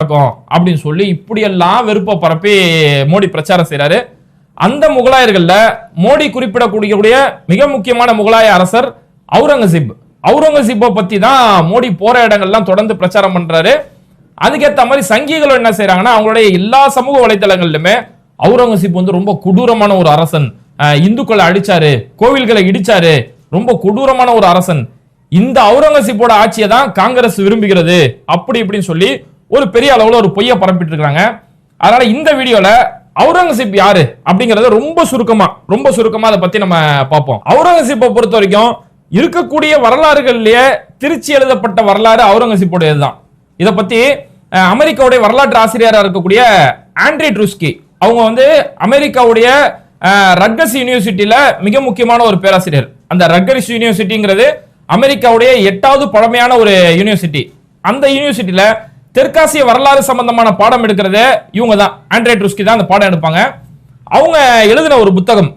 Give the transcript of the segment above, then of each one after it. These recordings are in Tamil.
நடக்கும் அப்படின்னு சொல்லி இப்படியெல்லாம் வெறுப்பை பரப்பி மோடி பிரச்சாரம் செய்கிறாரு அந்த முகலாயர்கள்ல மோடி குறிப்பிடக்கூடிய மிக முக்கியமான முகலாய அரசர் அவுரங்கசீப். அவுரங்கசீப்பை பத்தி தான் மோடி போற இடங்கள்லாம் தொடர்ந்து பிரச்சாரம் பண்றாரு. அதுக்கேற்ற மாதிரி சங்கிகள் என்ன செய்கிறாங்கன்னா அவங்களுடைய எல்லா சமூக வலைத்தளங்களிலுமே அவுரங்கசீப் வந்து ரொம்ப கொடூரமான ஒரு அரசன். இந்துக்களை அடிச்சாரு கோவில்களை இடிச்சாரு ரொம்ப கொடூரமான ஒரு அரசன். இந்த அவுரங்கசீப்போட ஆட்சியை தான் காங்கிரஸ் விரும்புகிறது. அப்படி இப்படின்னு சொல்லி ஒரு பெரிய அளவில் ஒரு பொய்யை பரப்பிட்டு இருக்காங்க அதனால இந்த வீடியோல அவுரங்கசீப் யாரு அப்படிங்கறத ரொம்ப சுருக்கமா ரொம்ப சுருக்கமா அதை பத்தி நம்ம பார்ப்போம். அவுரங்கசீப்பை பொறுத்த வரைக்கும் இருக்கக்கூடிய வரலாறுகள்லயே திருச்சி எழுதப்பட்ட வரலாறு அவுரங்கசீப்போடையது தான் இதை பத்தி அமெரிக்காவுடைய வரலாற்று ஆசிரியராக இருக்கக்கூடிய ஆண்ட்ரி ட்ருஸ்கி அவங்க வந்து அமெரிக்காவுடைய ரக்கஸ் யூனிவர்சிட்டியில மிக முக்கியமான ஒரு பேராசிரியர். அந்த ரக்கரிஸ் யூனிவர்சிட்டிங்கிறது அமெரிக்காவுடைய எட்டாவது பழமையான ஒரு யூனிவர்சிட்டி. அந்த யூனிவர்சிட்டியில தெற்காசிய வரலாறு சம்பந்தமான பாடம் எடுக்கிறது இவங்க தான் ஆண்ட்ரே ட்ருஸ்கி தான் அந்த பாடம் எடுப்பாங்க. அவங்க எழுதின ஒரு புத்தகம்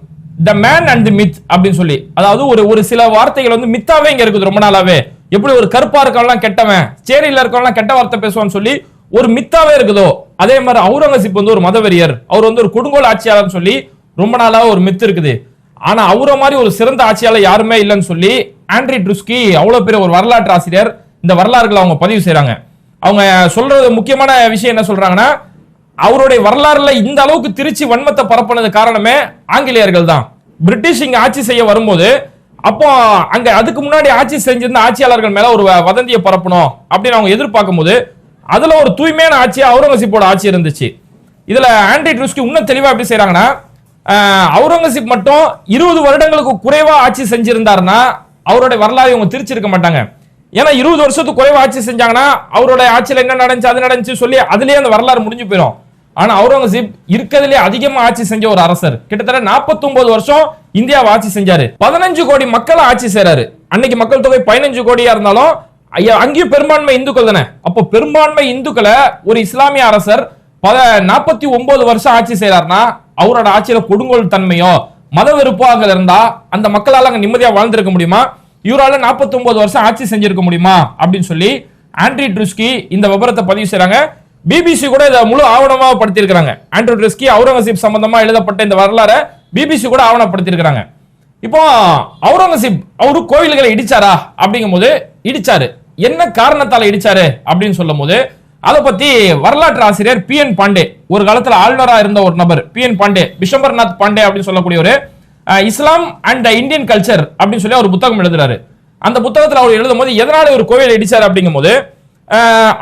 the man and the myth அப்படின்னு சொல்லி. அதாவது ஒரு ஒரு சில வார்த்தைகள் வந்து மித்தாவே இங்க இருக்குது ரொம்ப நாளாவே. எப்படி ஒரு கருப்பா இருக்கவன்லாம் கெட்டவன் சேரியில் இருக்கவன்லாம் கெட்ட வார்த்தை பேசுவான்னு சொல்லி ஒரு மித்தாவே இருக்குதோ அதே மாதிரி அவுரங்கசீப் வந்து ஒரு மதவெறியர். அவர் வந்து ஒரு கொடுங்கோல் ஆட்சியாளர்னு சொல்லி ரொம்ப நாளாக ஒரு மித்து இருக்குது. ஆனா அவரை மாதிரி ஒரு சிறந்த ஆட்சியாளர் யாருமே இல்லைன்னு சொல்லி ஆண்ட்ரி ட்ருஸ்கி அவ்வளோ பெரிய ஒரு வரலாற்று ஆசிரியர் இந்த வரலாறுகளை அவங்க பதிவு செய்கிறாங்க அவங்க சொல்றது முக்கியமான விஷயம் என்ன சொல்றாங்கன்னா அவருடைய வரலாறுல இந்த அளவுக்கு திருச்சி வன்மத்தை பரப்புனது காரணமே ஆங்கிலேயர்கள் தான். பிரிட்டிஷ் இங்க ஆட்சி செய்ய வரும்போது அப்போ அங்க அதுக்கு முன்னாடி ஆட்சி செஞ்சிருந்த ஆட்சியாளர்கள் மேல ஒரு வதந்தியை பரப்பணும் அப்படின்னு அவங்க எதிர்பார்க்கும் போது அதுல ஒரு தூய்மையான ஆட்சி அவுரங்கசீப்போட ஆட்சி இருந்துச்சு. இதுல ஆண்டி ட்ரூஸ்கி இன்னும் தெளிவா எப்படி செய்யறாங்கன்னா அவுரங்கசீப் மட்டும் இருபது வருடங்களுக்கு குறைவா ஆட்சி செஞ்சிருந்தாருன்னா அவருடைய வரலாறு இவங்க திருச்சிருக்க மாட்டாங்க. ஏன்னா இருபது வருஷத்துக்கு குறைவு ஆட்சி செஞ்சாங்கன்னா அவருடைய ஆட்சியில் என்ன நடந்துச்சு அது நடந்துச்சு சொல்லி அதுலேயே அந்த வரலாறு முடிஞ்சு போயிடும். ஆனா அவுரங்கசீப் இருக்கிறதுலே அதிகமா ஆட்சி செஞ்ச ஒரு அரசர். கிட்டத்தட்ட 49 வருஷம் இந்தியாவை ஆட்சி செஞ்சாரு. பதினஞ்சு கோடி மக்களை ஆட்சி செய்றாரு. அன்னைக்கு மக்கள் தொகை பதினஞ்சு கோடியா இருந்தாலும் ஐயா, அங்கேயும் பெரும்பான்மை இந்துக்கள் தானே. அப்போ பெரும்பான்மை இந்துக்களை ஒரு இஸ்லாமிய அரசர் பல நாற்பத்தி ஒன்பது வருஷம் ஆட்சி செய்யறாருன்னா அவரோட ஆட்சியில கொடுங்கோல் தன்மையோ மத வெறுப்போ அங்க இருந்தா அந்த மக்களால் அங்க நிம்மதியா வாழ்ந்திருக்க முடியுமா? யூரால 49 வருஷம் ஆட்சி செஞ்சிருக்க முடியுமா? அப்படின்னு சொல்லி ஆண்ட்ரி ட்ருஸ்கி இந்த விவரத்தை பதிவு செய்கிறாங்க பிபிசி கூட இதை முழு ஆவணமாக படுத்தியிருக்கிறாங்க. ஆண்ட்ரி ட்ருஸ்கி அவுரங்கசீப் சம்பந்தமா எழுதப்பட்ட இந்த வரலாறை பிபிசி கூட ஆவணப்படுத்தியிருக்கிறாங்க. இப்போ அவுரங்கசீப் அவரு கோயில்களை இடிச்சாரா? அப்படிங்கும்போது இடிச்சாரு. என்ன காரணத்தால் இடிச்சாரு? அப்படின்னு சொல்லும் போது அதை பத்தி வரலாற்று ஆசிரியர் பி என் பாண்டே ஒரு காலத்துல ஆளுநராக இருந்த ஒரு நபர் பி என் பாண்டே பிஷம்பர்நாத் பாண்டே அப்படின்னு சொல்லக்கூடிய ஒரு இஸ்லாம் அண்ட் இந்தியன் கல்ச்சர் அப்படின்னு சொல்லி அவர் புத்தகம் எழுதுறாரு. அந்த புத்தகத்தில் அவர் எழுதும் போது எதனால ஒரு கோவில் இடிச்சார்? அப்படிங்கும்போது போது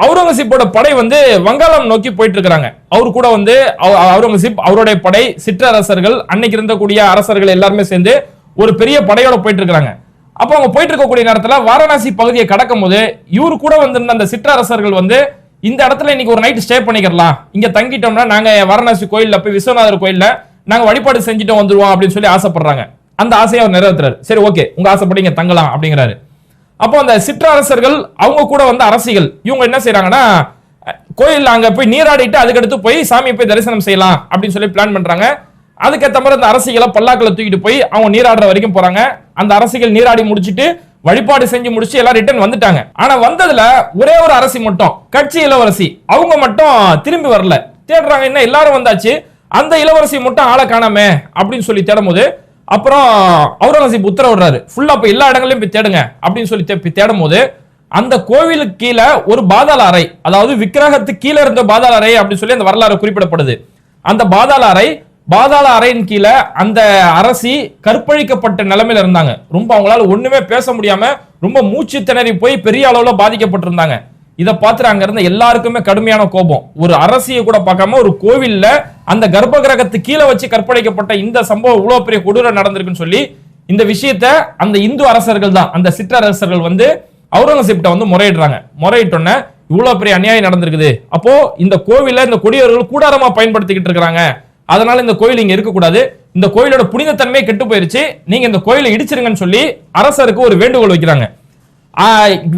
அவுரங்கசீப்போட படை வந்து வங்காளம் நோக்கி போயிட்டு இருக்கிறாங்க அவர் கூட வந்து அவுரங்கசீப் அவருடைய படை சிற்றரசர்கள் அன்னைக்கு இருந்தக்கூடிய அரசர்கள் எல்லாருமே சேர்ந்து ஒரு பெரிய படையோட போயிட்டு இருக்கிறாங்க அப்போ அவங்க போயிட்டு இருக்கக்கூடிய நேரத்தில் வாரணாசி பகுதியை கடக்கும் போது இவரு கூட வந்திருந்த அந்த சிற்றரசர்கள் வந்து இந்த இடத்துல இன்னைக்கு ஒரு நைட் ஸ்டே பண்ணிக்கிறலாம். இங்க தங்கிட்டோம்னா நாங்க வாரணாசி கோயில்ல போய் விஸ்வநாதர் கோயில்ல நாங்க வழிபாடு செஞ்சுட்டு வந்துருவோம் அப்படின்னு சொல்லி ஆசைப்படுறாங்க. அந்த ஆசையை அவர் நிறைவேற்றுறாரு. சரி ஓகே உங்க ஆசைப்படி இங்க தங்கலாம் அப்படிங்கிறாரு. அப்போ அந்த சிற்றரசர்கள் அவங்க கூட வந்த அரசிகள் இவங்க என்ன செய்யறாங்கன்னா கோயில் அங்க போய் நீராடிட்டு அதுக்கடுத்து போய் சாமியை போய் தரிசனம் செய்யலாம் அப்படின்னு சொல்லி பிளான் பண்றாங்க. அதுக்கேற்ற மாதிரி அந்த அரசிகளை பல்லாக்களை தூக்கிட்டு போய் அவங்க நீராடுற வரைக்கும் போறாங்க. அந்த அரசிகள் நீராடி முடிச்சுட்டு வழிபாடு செஞ்சு முடிச்சு எல்லாம் ரிட்டர்ன் வந்துட்டாங்க. ஆனா வந்ததுல ஒரே ஒரு அரசி மட்டும் கட்சி இளவரசி. அவங்க மட்டும் திரும்பி வரல. தேடுறாங்க என்ன எல்லாரும் வந்தாச்சு. அந்த இளவரசி மட்டும் ஆளை காணாமே அப்படின்னு சொல்லி தேடும் போது அப்புறம் அவுரங்கசீப் உத்தரவிடுறாரு. ஃபுல்லா இப்போ எல்லா இடங்களையும் போய் தேடுங்க அப்படின்னு சொல்லி தே- போய் தேடும் போது அந்த கோவிலுக்கு கீழே ஒரு பாதாள அறை அதாவது விக்கிரகத்துக்கு கீழே இருந்த பாதாள அறை அப்படின்னு சொல்லி அந்த வரலாறு குறிப்பிடப்படுது. அந்த பாதாள அறை பாதாள அறையின் கீழே அந்த அரசி கற்பழிக்கப்பட்ட நிலைமையில இருந்தாங்க. ரொம்ப அவங்களால ஒண்ணுமே பேச முடியாம ரொம்ப மூச்சு திணறி போய் பெரிய அளவுல பாதிக்கப்பட்டிருந்தாங்க. இதை பார்த்துட்டு அங்க இருந்த எல்லாருக்குமே கடுமையான கோபம். ஒரு அரசியை கூட பார்க்காம ஒரு கோவில்ல அந்த கர்ப்ப கிரகத்துக்கு கீழே வச்சு கற்பழிக்கப்பட்ட இந்த சம்பவம் இவ்வளவு பெரிய கொடூரம் நடந்திருக்குன்னு சொல்லி இந்த விஷயத்த அந்த இந்து அரசர்கள் தான் அந்த சிற்றரசர்கள் வந்து அவுரங்கசீப்ட வந்து முறையிடுறாங்க. முறையிட்டோன்னே இவ்வளவு பெரிய அநியாயம் நடந்திருக்குது. அப்போ இந்த கோவில இந்த கொடியவர்கள் கூடாரமா பயன்படுத்திக்கிட்டு இருக்கிறாங்க. அதனால இந்த கோயில் இங்க இருக்கக்கூடாது. இந்த கோயிலோட புனிதத்தன்மை கெட்டு போயிருச்சு. நீங்க இந்த கோயிலை இடிச்சிருங்கன்னு சொல்லி அரசருக்கு ஒரு வேண்டுகோள் வைக்கிறாங்க.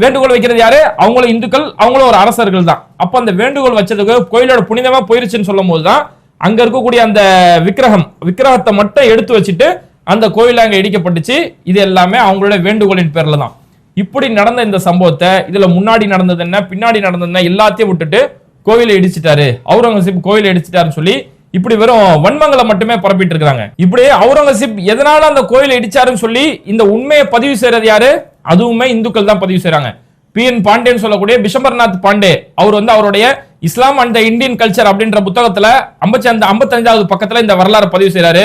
வேண்டுகோள் வைக்கிறது யாரு? அவங்களும் இந்துக்கள் அவங்களும் ஒரு அரசர்கள் தான். அப்ப அந்த வேண்டுகோள் வச்சதுக்கு கோயிலோட புனிதமா போயிருச்சுன்னு சொல்லும் போதுதான் அங்க இருக்கக்கூடிய அந்த விக்கிரகம் விக்கிரகத்தை மட்டும் எடுத்து வச்சுட்டு அந்த கோயில் அங்க இடிக்கப்பட்டுச்சு. இது எல்லாமே அவங்களோட வேண்டுகோளின் பேர்ல தான் இப்படி நடந்த இந்த சம்பவத்தை இதுல முன்னாடி நடந்தது என்ன பின்னாடி நடந்தது என்ன எல்லாத்தையும் விட்டுட்டு கோவிலை இடிச்சிட்டாரு. அவுரங்கசீப் கோவிலை இடிச்சிட்டாருன்னு சொல்லி இப்படி வெறும் வன்மங்களை மட்டுமே பரப்பிட்டு இருக்காங்க. இப்படி அவுரங்கசீப் எதனால அந்த கோயிலை இடிச்சாருன்னு சொல்லி இந்த உண்மையை பதிவு செய்யறது யாரு? அதுவுமே இந்துக்கள் தான் பதிவு செய்யறாங்க பி என் பாண்டேன்னு சொல்லக்கூடிய பிஷம்பர்நாத் பாண்டே அவர் வந்து அவருடைய Islam and the Indian culture அப்படின்ற புத்தகத்துல ஐம்பத்தி அந்த ஐம்பத்தஞ்சாவது பக்கத்துல இந்த வரலாறு பதிவு செய்யறாரு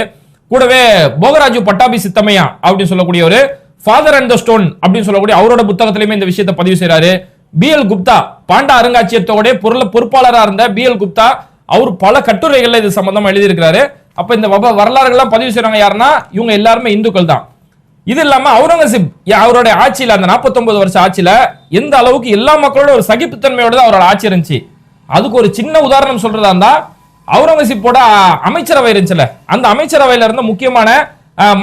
கூடவே போகராஜு பட்டாபி சித்தமையா அப்படின்னு சொல்லக்கூடிய ஒரு ஃபாதர் அண்ட் த ஸ்டோன் அப்படின்னு சொல்லக்கூடிய அவரோட புத்தகத்திலுமே இந்த விஷயத்தை பதிவு செய்யறாரு பி எல் குப்தா பாண்டா அருங்காட்சியகத்தோட பொருள் பொறுப்பாளராக இருந்த பி எல் குப்தா அவர் பல கட்டுரைகள்ல இது சம்பந்தமா எழுதியிருக்கிறாரு. அப்ப இந்த வரலாறுகள்லாம் பதிவு செய்யறாங்க யாருன்னா இவங்க எல்லாருமே இந்துக்கள் தான். இது இல்லாம அவுரங்கசீப் யா- அவருடைய ஆட்சியில அந்த 49 வருஷ ஆட்சியில எந்த அளவுக்கு எல்லா மக்களோட ஒரு சகிப்புத்தன்மையோட தான் அவரோட ஆட்சி இருந்துச்சு. அதுக்கு ஒரு சின்ன உதாரணம் சொல்றதா இருந்தா அவுரங்கசீப்போட அமைச்சரவை இருந்துச்சுல அந்த அமைச்சரவையில இருந்த முக்கியமான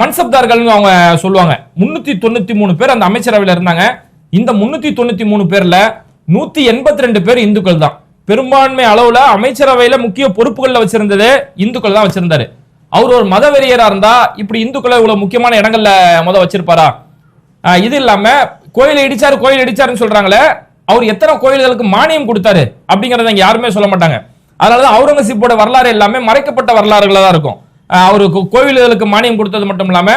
மன்சப்தார்கள் மன்சப்தார்கள்னு அவங்க சொல்லுவாங்க. முன்னூத்தி தொண்ணூத்தி மூணு பேர் அந்த அமைச்சரவையில இருந்தாங்க. இந்த முன்னூத்தி தொண்ணூத்தி மூணு பேர்ல நூத்தி எண்பத்தி ரெண்டு பேர் இந்துக்கள் தான். பெரும்பான்மை அளவுல அமைச்சரவையில முக்கிய பொறுப்புகள்ல வச்சிருந்தது இந்துக்கள் தான் வச்சிருந்தாரு. அவர் ஒரு மத வெறியரா இருந்தா இப்படி இந்துக்களை இவ்வளவு முக்கியமான இடங்கள்ல முத வச்சிருப்பாரா? இது இல்லாம கோயில் இடிச்சாரு கோயில் இடிச்சாருன்னு சொல்றாங்களே அவர் எத்தனை கோயில்களுக்கு மானியம் கொடுத்தாரு அப்படிங்கறத இங்க யாருமே சொல்ல மாட்டாங்க. அதனாலதான் அவுரங்கசீப்போட வரலாறு எல்லாமே மறைக்கப்பட்ட வரலாறுகளா தான் இருக்கும். அவருக்கு கோவில்களுக்கு மானியம் கொடுத்தது மட்டும் இல்லாம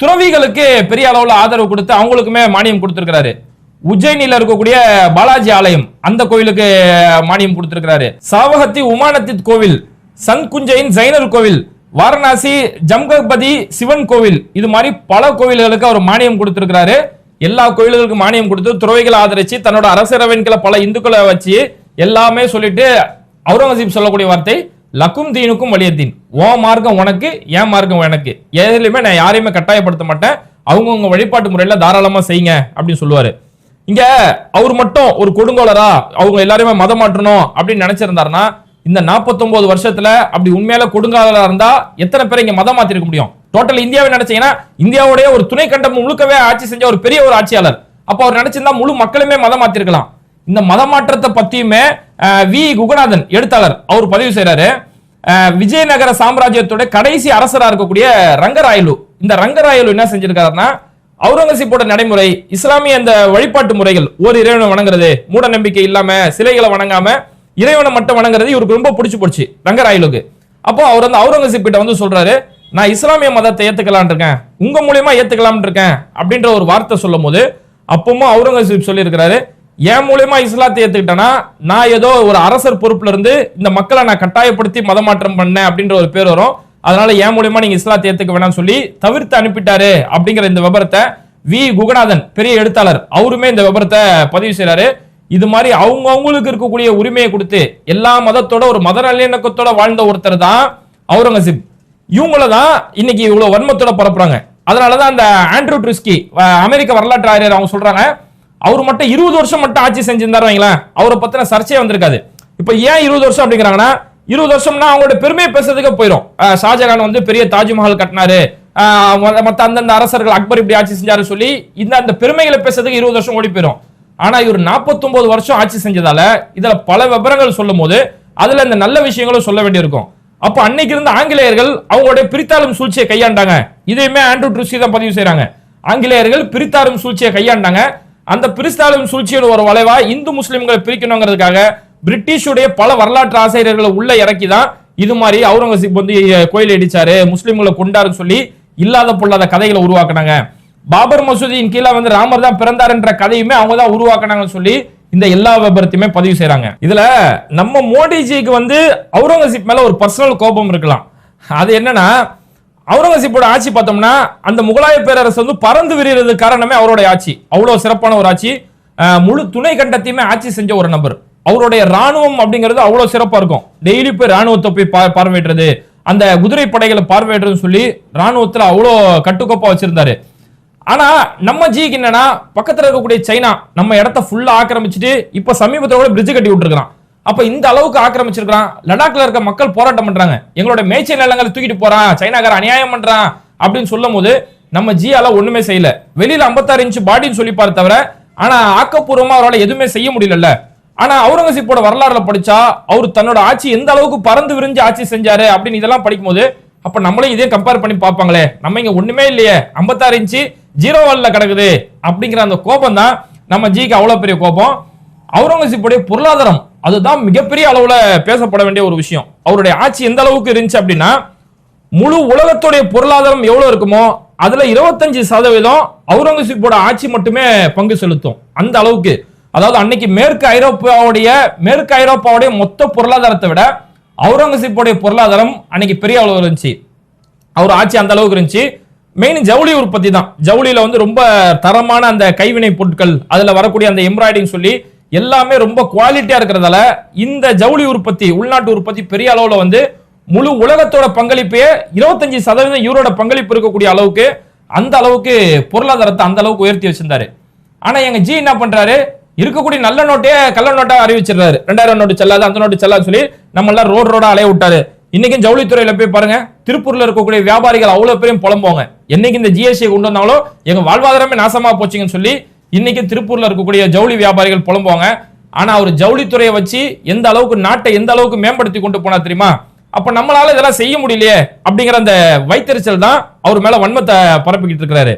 துறவிகளுக்கு பெரிய அளவுல ஆதரவு கொடுத்து அவங்களுக்குமே மானியம் கொடுத்திருக்கிறாரு. உஜ்ஜயினில இருக்கக்கூடிய பாலாஜி ஆலயம் அந்த கோவிலுக்கு மானியம் கொடுத்திருக்கிறாரு. சாவகத்தி உமானத்தித் கோவில் சன்குஞ்சையின் ஜைனர் கோவில் வாரணாசி ஜம்கபதி சிவன் கோவில் இது மாதிரி பல கோவில்களுக்கு அவர் மானியம் கொடுத்திருக்கிறாரு. எல்லா கோயில்களுக்கும் மானியம் கொடுத்து துறவைகளை ஆதரிச்சு தன்னோட அரசரவன்களை பல இந்துக்களை வச்சு எல்லாமே சொல்லிட்டு அவுரங்கசீப் சொல்லக்கூடிய வார்த்தை லக்கும் தீனுக்கும் வலியத்தீன் ஓ மார்க்கம் உனக்கு என் மார்க்கம் எனக்கு. எதுலையுமே நான் யாரையுமே கட்டாயப்படுத்த மாட்டேன். அவங்கவுங்க வழிபாட்டு முறையில தாராளமா செய்யுங்க அப்படின்னு சொல்லுவாரு. இங்க அவர் மட்டும் ஒரு கொடுங்கோலரா அவங்க எல்லாருமே மதம் மாற்றணும் அப்படின்னு நினைச்சிருந்தாருன்னா இந்த 49 வருஷத்துல அப்படி உண்மையில கொடுங்காலராக இருந்தா எத்தனை பேர் இங்க மதம் மாத்திருக்க முடியும்? டோட்டல் இந்தியாவை நினைச்சீங்கன்னா இந்தியாவுடைய ஒரு துணை கண்டம் முழுக்கவே ஆட்சி செஞ்ச ஒரு பெரிய ஒரு ஆட்சியாளர். அப்ப அவர் நினைச்சிருந்தா முழு மக்களுமே மதம் மாத்திருக்கலாம். இந்த மத மாற்றத்தை பத்தியுமே வி. குகநாதன் எழுத்தாளர் அவர் பதிவு செய்யறாரு விஜயநகர சாம்ராஜ்யத்தோட கடைசி அரசராக இருக்கக்கூடிய ரங்கராயலு. இந்த ரங்கராயலு என்ன செஞ்சிருக்காருன்னா அவுரங்கசீப்போட நடைமுறை இஸ்லாமிய அந்த வழிபாட்டு முறைகள் ஒரு இறைவனை வணங்குறது மூட நம்பிக்கை இல்லாம சிலைகளை வணங்காம இறைவனை மட்டும் வணங்குறது இவருக்கு ரொம்ப பிடிச்சு போச்சு ரங்கராயலுக்கு. அப்போ அவர் வந்து அவுரங்கசீப் கிட்ட வந்து சொல்றாரு நான் இஸ்லாமிய மதத்தை ஏத்துக்கலாம்னு இருக்கேன். உங்க மூலியமா ஏத்துக்கலாம்னு இருக்கேன் அப்படின்ற ஒரு வார்த்தை சொல்லும் போது அப்பவும் அவுரங்கசீப் சொல்லியிருக்கிறாரு என் மூலியமா இஸ்லாத்தை ஏத்துக்கிட்டேன்னா நான் ஏதோ ஒரு அரசர் பொறுப்புல இருந்து இந்த மக்களை நான் கட்டாயப்படுத்தி மதமாற்றம் பண்ணேன் அப்படின்ற ஒரு பேர் வரும். அதனால என் மூலியமா நீங்க இஸ்லாத்தை ஏத்துக்க வேணாம்னு சொல்லி தவிர்த்து அனுப்பிட்டாரு அப்படிங்கிற இந்த விபரத்தை வி. குகநாதன் பெரிய எழுத்தாளர் அவருமே இந்த விபரத்தை பதிவு செய்யறாரு இது மாதிரி அவங்க அவங்களுக்கு இருக்கக்கூடிய உரிமையை கொடுத்து எல்லா மதத்தோட ஒரு மத நல்லிணக்கத்தோட வாழ்ந்த ஒருத்தர் தான் அவுரங்கசீப். இவங்கள தான் இன்னைக்கு இவ்வளவு வன்மத்தோட பரப்புறாங்க அதனாலதான் அந்த ஆண்ட்ரூ ட்ரிஸ்கி அமெரிக்க வரலாற்று ஆசிரியர் அவங்க சொல்றாங்க அவர் மட்டும் இருபது வருஷம் மட்டும் ஆட்சி செஞ்சிருந்தாரு வைங்களேன் அவரை பத்தின சர்ச்சையே வந்திருக்காது. இப்ப ஏன் இருபது வருஷம் அப்படிங்கிறாங்கன்னா இருபது வருஷம்னா அவங்களோட பெருமையை பேசுறதுக்கு போயிடும் ஷாஜகான் வந்து பெரிய தாஜ்மஹால் கட்டினாரு மற்ற மத்த அந்தந்த அரசர்கள் அக்பர் இப்படி ஆட்சி செஞ்சாரு சொல்லி இந்த அந்த பெருமைகளை பேசுறதுக்கு இருபது வருஷம் ஓடி போயிடும் ஆனா இவர் 49 வருஷம் ஆட்சி செஞ்சதால இதுல பல விவரங்கள் சொல்லும் போது அதுல இந்த நல்ல விஷயங்களும் சொல்ல வேண்டியிருக்கும். அப்ப அன்னைக்கு இருந்த ஆங்கிலேயர்கள் அவங்களுடைய பிரித்தாளும் சூழ்ச்சியை கையாண்டாங்க. இதையுமே ஆண்ட்ரூ ட்ரூசி தான் பதிவு செய்யறாங்க ஆங்கிலேயர்கள் பிரித்தாளும் சூழ்ச்சியை கையாண்டாங்க. அந்த பிரித்தாளும் சூழ்ச்சியோட ஒரு வளைவா இந்து முஸ்லிம்களை பிரிக்கணுங்கிறதுக்காக பிரிட்டிஷுடைய பல வரலாற்று ஆசிரியர்களை உள்ள இறக்கி தான் இது மாதிரி அவுரங்கசீப் வந்து கோயில் இடிச்சாரு முஸ்லிம்களை கொண்டாருன்னு சொல்லி இல்லாத பொல்லாத கதைகளை உருவாக்குனாங்க. பாபர் மசூதியின் கீழே வந்து ராமர் தான் பிறந்தாருன்ற கதையுமே அவங்க தான் உருவாக்குனாங்கன்னு சொல்லி இந்த எல்லா விபரத்தையுமே பதிவு செய்யறாங்க இதுல நம்ம மோடிஜிக்கு வந்து அவுரங்கசீப் மேல ஒரு பர்சனல் கோபம் இருக்கலாம். அது என்னன்னா அவுரங்கசீப்போட ஆட்சி பார்த்தோம்னா அந்த முகலாய பேரரசு வந்து பறந்து விரிகிறது காரணமே அவருடைய ஆட்சி. அவ்வளவு சிறப்பான ஒரு ஆட்சி. முழு துணை கண்டத்தையுமே ஆட்சி செஞ்ச ஒரு நபர். அவருடைய ராணுவம் அப்படிங்கிறது அவ்வளவு சிறப்பா இருக்கும். டெய்லி போய் ராணுவத்தை போய் பா- பார்வையிடுறது அந்த குதிரை படைகளை பார்வையிடுறதுன்னு சொல்லி ராணுவத்துல அவ்வளோ கட்டுக்கோப்பா வச்சிருந்தாரு. ஆனா நம்ம ஜிக்கு என்னன்னா பக்கத்துல இருக்கக்கூடிய சைனா நம்ம இடத்த ஃபுல்லா ஆக்கிரமிச்சிட்டு இப்ப சமீபத்தில் கூட பிரிட்ஜ் கட்டி விட்டுருக்கான் அப்ப இந்த அளவுக்கு ஆக்கிரமிச்சிருக்கான் லடாக்ல இருக்க மக்கள் போராட்டம் பண்றாங்க. எங்களோட மேய்ச்சல் நிலங்களை தூக்கிட்டு போறான். சைனாக்கார அநியாயம் பண்றான் அப்படின்னு சொல்லும் போது நம்ம ஜியால ஒண்ணுமே செய்யல. வெளியில ஐம்பத்தாறு இன்ச்சு பாடின்னு சொல்லிப்பாரு தவிர ஆனா ஆக்கப்பூர்வமா அவரால் எதுவுமே செய்ய முடியல ஆனா அவுரங்கசீப்போட வரலாறுல படிச்சா அவர் தன்னோட ஆட்சி எந்த அளவுக்கு பறந்து விரிஞ்சு ஆட்சி செஞ்சாரு அப்படின்னு இதெல்லாம் படிக்கும்போது அப்ப நம்மளே இதே கம்பேர் பண்ணி பார்ப்பாங்களே. நம்ம இங்க ஒண்ணுமே இல்லையே. 56 இன்ச்சு ஜீரோ வால்ல கிடக்குது அப்படிங்கிற அந்த கோபம் தான் நம்ம ஜிக்கு அவ்வளவு பெரிய கோபம். அவுரங்கசீப்புடைய பொருளாதாரம் அதுதான் மிகப்பெரிய அளவுல பேசப்பட வேண்டிய ஒரு விஷயம். அவருடைய ஆட்சி எந்த அளவுக்கு இருந்துச்சு அப்படின்னா முழு உலகத்துடைய பொருளாதாரம் எவ்வளவு இருக்குமோ அதுல இருபத்தஞ்சு சதவீதம் அவுரங்கசீப்போட ஆட்சி மட்டுமே பங்கு செலுத்தும். அந்த அளவுக்கு. அதாவது அன்னைக்கு மேற்கு ஐரோப்பாவுடைய மேற்கு ஐரோப்பாவுடைய மொத்த பொருளாதாரத்தை விட அவுரங்கசீப்போடைய பொருளாதாரம் அன்னைக்கு பெரிய அளவு இருந்துச்சு. அவர் ஆட்சி அந்த அளவுக்கு இருந்துச்சு. மெயின் ஜவுளி உற்பத்தி தான். ஜவுளியில் வந்து ரொம்ப தரமான அந்த கைவினை பொருட்கள் அதில் வரக்கூடிய அந்த எம்ப்ராய்டிங் சொல்லி எல்லாமே ரொம்ப குவாலிட்டியாக இருக்கிறதால இந்த ஜவுளி உற்பத்தி உள்நாட்டு உற்பத்தி பெரிய அளவில் வந்து முழு உலகத்தோட பங்களிப்பையே இருபத்தஞ்சு சதவீதம் யூரோட பங்களிப்பு இருக்கக்கூடிய அளவுக்கு அந்த அளவுக்கு பொருளாதாரத்தை அந்த அளவுக்கு உயர்த்தி வச்சிருந்தாரு. ஆனால் எங்கள் ஜி என்ன பண்ணுறாரு இருக்கக்கூடிய நல்ல நோட்டையே கள்ள நோட்டாக அறிவிச்சிடுறாரு. ரெண்டாயிரம் நோட்டு செல்லாது அந்த நோட்டு செல்லாது சொல்லி நம்ம எல்லாம் ரோடு ரோடாக அலைய விட்டாரு. இன்னைக்கும் ஜவுளித்துறையில போய் பாருங்க திருப்பூர்ல இருக்கக்கூடிய வியாபாரிகள் அவ்வளவு பேரும் புலம்புவாங்க. என்னைக்கு இந்த ஜிஎஸ்டி கொண்டு வந்தாலும் எங்க வாழ்வாதாரமே நாசமா போச்சுங்கன்னு சொல்லி இன்னைக்கு திருப்பூர்ல இருக்கக்கூடிய ஜவுளி வியாபாரிகள் புலம்புவாங்க. ஆனா அவர் ஜவுளித்துறையை வச்சு எந்த அளவுக்கு நாட்டை எந்த அளவுக்கு மேம்படுத்தி கொண்டு போனா தெரியுமா? அப்ப நம்மளால இதெல்லாம் செய்ய முடியலையே அப்படிங்கிற அந்த வைத்தறிச்சல் தான் அவர் மேல வன்மத்தை பரப்பிக்கிட்டு இருக்கிறாரு.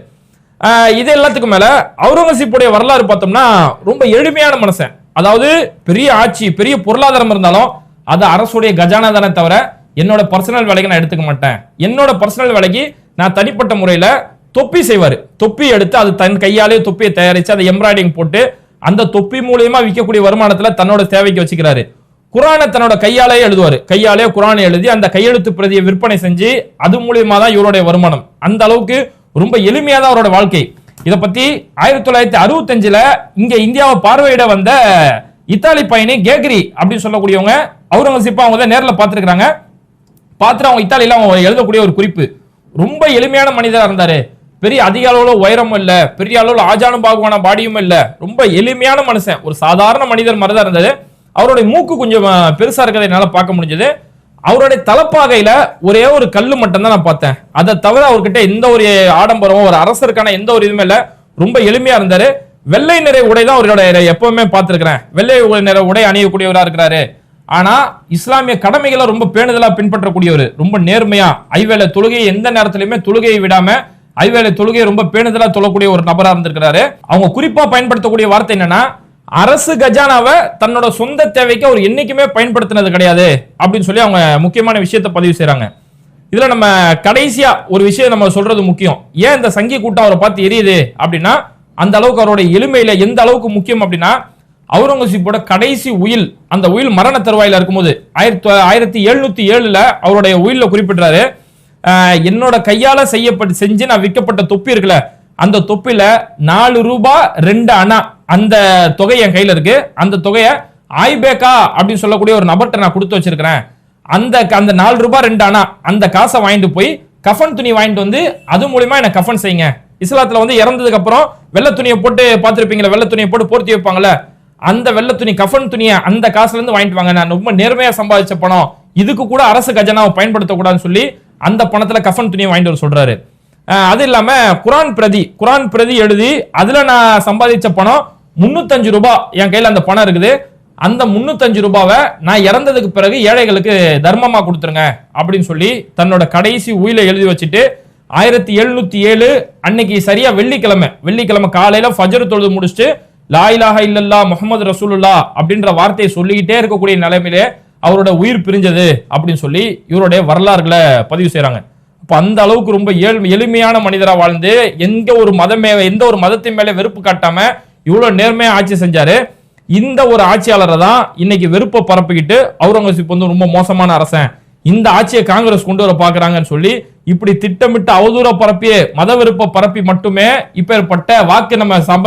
இது எல்லாத்துக்கும் மேல அவுரங்கசீப்புடைய வரலாறு பார்த்தோம்னா ரொம்ப எளிமையான மனுஷன். அதாவது பெரிய ஆட்சி பெரிய பொருளாதாரம் இருந்தாலும் அது அரசுடைய கஜானா தானே தவிர என்னோட பர்சனல் வேலைக்கு நான் எடுத்துக்க மாட்டேன். என்னோட பர்சனல் வேலைக்கு நான் தனிப்பட்ட முறையில் தொப்பி செய்வார். தொப்பி எடுத்து அது தன் கையாலே தொப்பியை தயாரித்து அதை எம்ப்ராய்டிங் போட்டு அந்த தொப்பி மூலியமா விற்கக்கூடிய வருமானத்தில் தன்னோட தேவைக்கு வச்சுக்கிறாரு. குரானை தன்னோட கையாலே எழுதுவார். கையாலே குரானை எழுதி அந்த கையெழுத்து பிரதியை விற்பனை செஞ்சு அது மூலியமா தான் இவருடைய வருமானம். அந்த அளவுக்கு ரொம்ப எளிமையாக தான் அவரோட வாழ்க்கை. இதை பத்தி ஆயிரத்தி தொள்ளாயிரத்தி அறுபத்தஞ்சுல இங்க இந்தியாவை பார்வையிட வந்த இத்தாலி பயணி கேக்ரி அப்படின்னு சொல்லக்கூடியவங்க அவுரங்கசீப்பா அவங்க தான் நேரில் பார்த்துருக்காங்க பார்த்துட்டு அவங்க இத்தாலியில் அவங்க எழுதக்கூடிய ஒரு குறிப்பு. ரொம்ப எளிமையான மனிதராக இருந்தாரு. பெரிய அதிக அளவில் உயரமும் இல்லை பெரிய அளவில் ஆஜானும் பாகுவான பாடியும் இல்லை. ரொம்ப எளிமையான மனுஷன். ஒரு சாதாரண மனிதர் மாதிரி தான் இருந்தது அவருடைய மூக்கு கொஞ்சம் பெருசாக இருக்கிறத என்னால் பார்க்க முடிஞ்சது. அவருடைய தலைப்பாகையில் ஒரே ஒரு கல் மட்டும்தான் நான் பார்த்தேன். அதை தவிர அவர்கிட்ட எந்த ஒரு ஆடம்பரமும் ஒரு அரசருக்கான எந்த ஒரு இதுவுமே இல்லை. ரொம்ப எளிமையாக இருந்தாரு. வெள்ளை நிறை உடை தான் அவரோட எப்பவுமே பார்த்துருக்கிறேன். வெள்ளை நிற உடை அணியக்கூடியவராக இருக்கிறாரு. ஆனா இஸ்லாமிய கடமைகளை ரொம்ப பேணுதலா பின்பற்றக்கூடியவர் ரொம்ப நேர்மையா ஐவேளை தொழுகையை எந்த நேரத்திலுமே தொழுகையை விடாம ஐவேளை தொழுகையை ரொம்ப பேணுதலா தொழக்கூடிய ஒரு நபரா இருந்திருக்கிறாரு. அவங்க குறிப்பா பயன்படுத்தக்கூடிய வார்த்தை என்னன்னா அரசு கஜானாவை தன்னோட சொந்த தேவைக்கு அவர் என்னைக்குமே பயன்படுத்தினது கிடையாது அப்படின்னு சொல்லி அவங்க முக்கியமான விஷயத்த பதிவு செய்யறாங்க இதுல நம்ம கடைசியா ஒரு விஷயம் நம்ம சொல்றது முக்கியம். ஏன் இந்த சங்கி கூட்டம் அவரை பார்த்து எரியுது அப்படின்னா அந்த அளவுக்கு அவருடைய எளிமையில எந்த அளவுக்கு முக்கியம் அப்படின்னா அவுரங்கசீப்போட கடைசி உயில் அந்த உயில் மரண தருவாயில் இருக்கும்போது ஆயிரத்தி ஆயிரத்தி எழுநூத்தி ஏழுல அவருடைய உயில்ல குறிப்பிட்டாரு என்னோட கையால செய்யப்பட்டு செஞ்சு நான் விற்கப்பட்ட தொப்பி இருக்குல்ல அந்த தொப்பில நாலு ரூபாய் ரெண்டு அணா அந்த தொகை என் கையில இருக்கு. அந்த தொகையை ஆய்பேக்கா அப்படின்னு சொல்லக்கூடிய ஒரு நபர்கிட்ட நான் கொடுத்து வச்சிருக்கிறேன். அந்த அந்த நாலு ரூபாய் ரெண்டு அணா அந்த காசை வாங்கிட்டு போய் கஃபன் துணி வாங்கிட்டு வந்து அது மூலியமா எனக்கு கஃபன் செய்யுங்க. இஸ்லாத்துல வந்து இறந்ததுக்கு அப்புறம் வெள்ளை துணியை போட்டு பார்த்துருப்பீங்களா வெள்ளை துணியை போட்டு போர்த்தி வைப்பாங்கல்ல அந்த வெள்ள துணி கஃபன் துணியை அந்த காசுல இருந்து வாங்கிட்டு வாங்க. நான் ரொம்ப நேர்மையா சம்பாதிச்ச பணம். இதுக்கு கூட அரசு கஜனாவை பயன்படுத்தக்கூடாதுன்னு சொல்லி அந்த பணத்துல கஃபன் துணியை வாங்கிட்டு வர சொல்றாரு. அது இல்லாம குரான் பிரதி குரான் பிரதி எழுதி அதுல நான் சம்பாதிச்ச பணம் முன்னூத்தஞ்சு ரூபாய் என் கையில அந்த பணம் இருக்குது. அந்த முன்னூத்தஞ்சு ரூபாவை நான் இறந்ததுக்கு பிறகு ஏழைகளுக்கு தர்மமா கொடுத்துருங்க அப்படின்னு சொல்லி தன்னோட கடைசி உயில எழுதி வச்சுட்டு ஆயிரத்தி எழுநூத்தி ஏழு அன்னைக்கு சரியா வெள்ளிக்கிழமை வெள்ளிக்கிழமை காலையில ஃபஜர் தொழுது முடிச்சுட்டு லாயிலாக இல்லல்லா முகமது ரசூலுல்லா அப்படின்ற வார்த்தையை சொல்லிக்கிட்டே இருக்கக்கூடிய நிலைமையிலே அவரோட உயிர் பிரிஞ்சது அப்படின்னு சொல்லி இவருடைய வரலாறுகளை பதிவு செய்கிறாங்க இப்போ அந்த அளவுக்கு ரொம்ப ஏழ் எளிமையான மனிதராக வாழ்ந்து எந்த ஒரு மதமே எந்த ஒரு மதத்தின் மேலே வெறுப்பு காட்டாமல் இவ்வளவு நேர்மையாக ஆட்சி செஞ்சாரு. இந்த ஒரு ஆட்சியாளரை தான் இன்னைக்கு வெறுப்பை பரப்பிக்கிட்டு அவுரங்கசீப் வந்து ரொம்ப மோசமான அரசன். இந்த ஆட்சியை காங்கிரஸ் கொண்டு வர பாக்குறாங்கன்னு சொல்லி இப்படி திட்டமிட்டு அவதூற பரப்பி மத வெறுப்பை பரப்பி மட்டுமே இப்பேற்பட்ட வாக்கு நம்ம சம்ப